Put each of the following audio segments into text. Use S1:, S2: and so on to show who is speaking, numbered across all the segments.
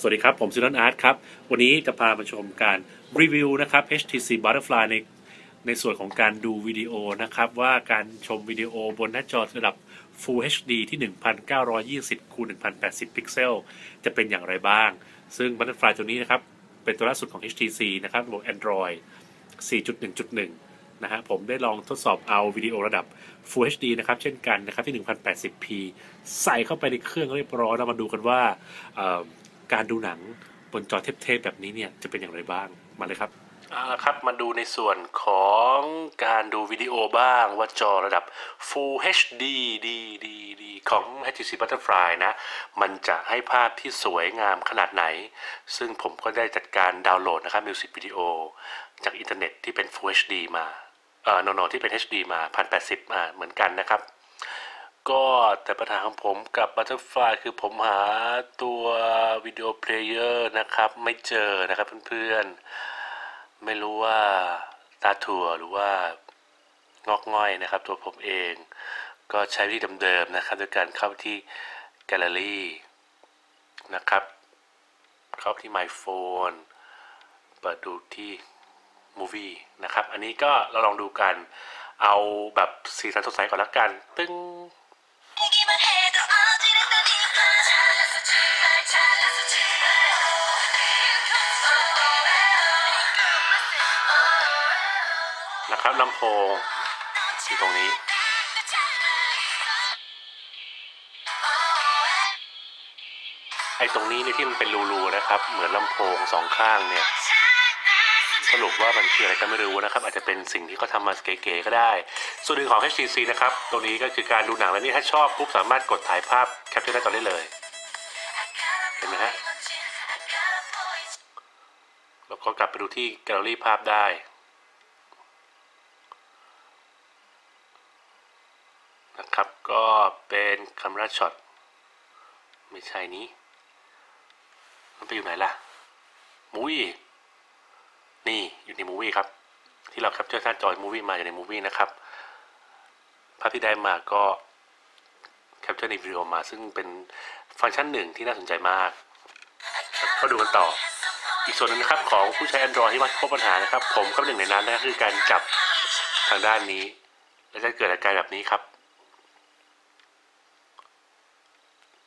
S1: สวัสดีครับ ผมซินนอาร์ตครับ วันนี้จะพามาชมการรีวิวนะครับ HTC Butterfly ในในส่วนของการดูวิดีโอนะครับ ว่าการชมวิดีโอบนหน้าจอระดับ Full HD ที่ 1920คูณ1080 พิกเซล จะเป็นอย่างไรบ้าง ซึ่ง Butterfly ตัวนี้นะครับ เป็นตัวล่าสุดของ HTC นะครับระบบ Android 4.1.1 นะฮะผมได้ลองทดสอบเอาวิดีโอระดับ Full HD นะครับ เช่นกันนะครับที่ 1080p ใส่เข้าไปในเครื่องเรียบร้อยแล้วมาดูกันว่า การดูหนังบนจอเทพๆแบบนี้เนี่ยจะเป็นอย่างไรบ้างมาเลยครับเอาละครับมาดูในส่วนของการดูวิดีโอบ้างว่าจอระดับ Full HD ดีดีดีของ HTC Butterfly นะ มันจะให้ภาพที่สวยงามขนาดไหน ซึ่งผมก็ได้จัดการดาวน์โหลดนะครับมิวสิกวิดีโอจากอินเทอร์เน็ตที่เป็น Full HD มาเอ่อโนโนที่เป็น HD มา 1080มาเหมือนกันนะครับ ก็แต่ปัญหาของผมกับ Butterfly คือผมหาตัววิดีโอเพลเยอร์นะครับ ไม่เจอนะครับเพื่อนๆ ไม่รู้ว่าตาถั่วหรือว่างอกง่อยนะครับ ตัวผมเอง ก็ใช้วิธีเดิมๆนะครับด้วยการเข้าที่แกลเลอรี่นะครับ เข้าที่ My Phone เปิดดูที่ Movie นะครับ อันนี้ก็เราลองดูกันเอาแบบสีสันสดใสก่อนละกัน ตึ้ง ลำโพงอยู่ตรงนี้ ไอ้ตรงนี้เนี่ยที่มันเป็นรูๆนะครับ เหมือนลำโพงสองข้างเนี่ย สรุปว่ามันคืออะไรก็ไม่รู้นะครับ อาจจะเป็นสิ่งที่เขาทำมาเก๋ๆก็ได้ ส่วนหนึ่งของ HTC นะครับ ตรงนี้ก็คือการดูหนังแล้วนี่ถ้าชอบปุ๊บสามารถกดถ่ายภาพแคปเจอร์หน้าจอได้เลย เห็นไหมฮะแล้วก็กลับไปดูที่แกลเลอรี่ภาพได้ นะครับ ก็เป็นค a ม e r a shot ไม่ใช่นี้ มันไปอยู่ไหนล่ะมูวี่นี่อยู่ในมูวี่ครับ ที่เราแคปเจอร์หน้าจอมูวี่มาอยู่ในมูวี่นะครับภาพที่ได้มาก็แคปเจอร์ในวิดีโอมา ซึ่งเป็นฟังก์ชันหนึ่งที่น่าสนใจมากก็ดูกันต่อ อีกส่วนหนึงนะครับของผู้ใช้ Android ที่มักพบปัญหานะครับ ผมก็เป็นหนึ่งในนั้นนะคือการจับทางด้านนี้ แล้วจะเกิดอาการแบบนี้ครับ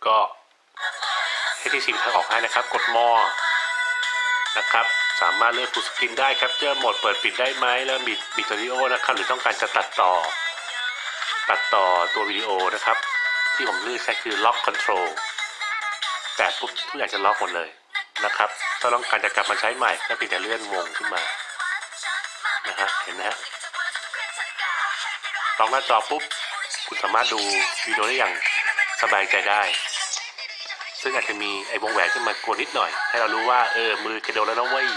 S1: ก็ให้ที่ชิมทางออกให้นะครับ กดมอนะครับ สามารถเลือกฟูลสกรีนได้แคปเจอร์โหมดเปิดปิดได้ไหมแล้วบิดบิดวิดีโอนะครับ หรือต้องการจะตัดต่อ ตัดต่อตัววิดีโอนะครับ ที่ผมเลือกใช้คือล็อกคอนโทรลแต่ปุ๊บทุกอย่างจะล็อกหมดเลยนะครับ ถ้าต้องการจะกลับมาใช้ใหม่ก็เพียงแต่เลื่อนวงขึ้นมานะฮะเห็นไหมฮะล็อกหน้าจอปุ๊บคุณสามารถดูวิดีโอได้อย่างสบายใจได้ ซึ่งอาจจะมีไอ้วงแหวนขึ้นมากวนนิดหน่อย ให้เรารู้ว่าเออมือกระโดดแล้วนะเว้ย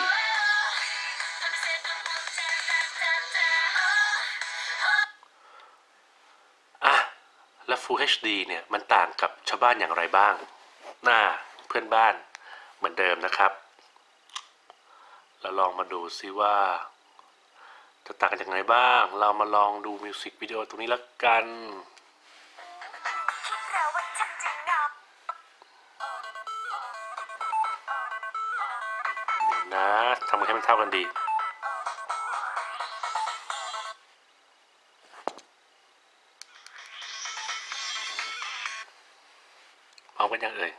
S1: อะแล้ว Full HD เนี่ยมันต่างกับชาวบ้านอย่างไรบ้างหน้าเพื่อนบ้านเหมือนเดิมนะครับ เราลองมาดูซิว่าจะต่างกันอย่างไรบ้าง เรามาลองดูมิวสิกวิดีโอตรงนี้ละกัน
S2: นะ
S1: ทำให้มันเท่ากันดี เอากันยังเอ่ย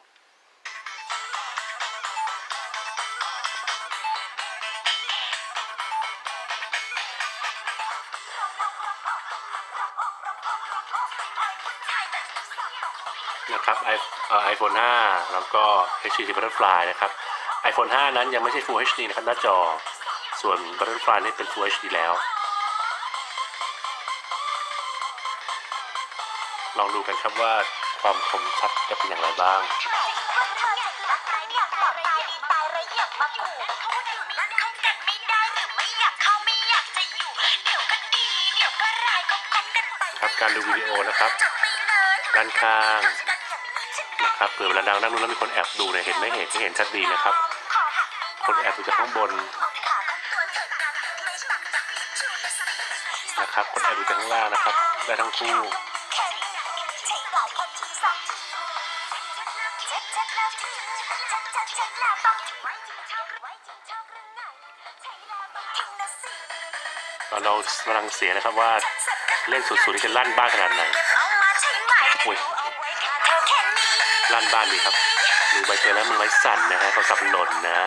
S1: นะครับไอโฟน5แล้วก็ HTC Butterfly นะครับ iPhone 5 นั้นยังไม่ใช่ Full HD นะครับหน้าจอ ส่วน Butterfly นี่เป็น Full HD แล้ว ลองดูกันครับว่าความคมชัดจะเป็นอย่างไรบ้าง
S2: ว่าเธอรักใครอยากบอกตายดีตายไรอยากมาขู่เขาถึงนั้นเขากันไม่ได้หรือไม่อยากเข้าไม่อยากจะอยู่เดี๋ยวก็ดีเดี๋ยวก็ร้ายก็คบกันไป
S1: ครับการดูวิดีโอนะครับ
S2: จับไปเลย
S1: ด้านข้าง
S2: กันอย่างนี้ฉัน
S1: นะครับเผื่อเวลาดังนั่งนู้นแล้วมีคนแอบดูเนี่ยเห็นไม่เห็นไม่เห็นชัดดีนะครับ
S2: ขอหัก
S1: คนแอบดูจากข้างบน
S2: นะ
S1: ครับคนแอบดูจากข้างล่างนะครับ ได้ทั้งคู่
S2: เรา
S1: เรากำลังเสียนะครับว่าเล่นสุดๆที่จะลั่นบ้านขนาดไหน
S2: อุ้
S1: ยลั่นบ้านดีครับดูใบเตยแล้วมือไม้สั่นนะฮะโทรศัพท์หล่นนะ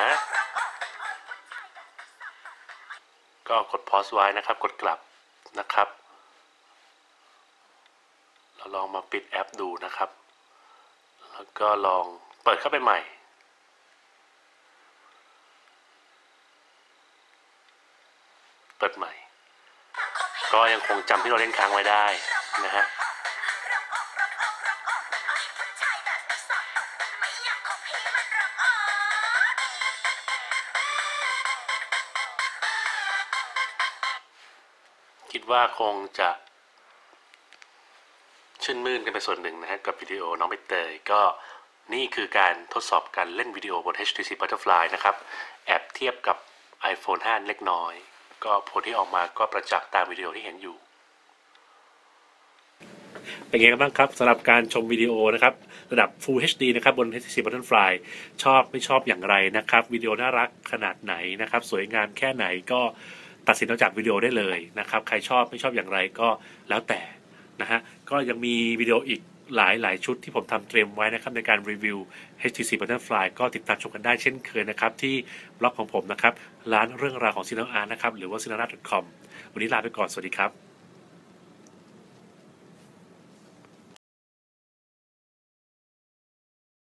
S1: ก็กดพอสไว้นะครับ กดกลับนะครับ เราลองมาปิดแอปดูนะครับ แล้วก็ลองเปิดเข้าไปใหม่ เปิดใหม่ ก็ยังคงจำที่เราเล่นค้างไว้ได้นะฮะ ว่าคงจะชื่นมื่นกันไปส่วนหนึ่งนะฮะกับวิดีโอน้องใบเตยก็นี่คือการทดสอบการเล่นวิดีโอบน HTC Butterfly นะครับ แอบเทียบกับ iPhone 5 เล็กน้อย ก็ผลที่ออกมาก็ประจักษ์ตามวิดีโอที่เห็นอยู่ เป็นไงกันบ้างครับสำหรับการชมวิดีโอนะครับ ระดับ Full HD นะครับบน HTC Butterfly ชอบไม่ชอบอย่างไรนะครับ วิดีโอน่ารักขนาดไหนนะครับ สวยงามแค่ไหนก็ ตัดสินเอาจากวิดีโอได้เลยนะครับ ใครชอบไม่ชอบอย่างไรก็แล้วแต่นะฮะ ก็ยังมีวิดีโออีกหลายหลายชุดที่ผมทำเตรียมไว้นะครับในการรีวิว HTC Butterfly ก็ติดตามชมกันได้เช่นเคยนะครับ ที่บล็อกของผมนะครับ ร้านเรื่องราวของ c i n e a r t นะครับ หรือว่า c i n e a r t c o m วันนี้ลาไปก่อน สวัสดีครับ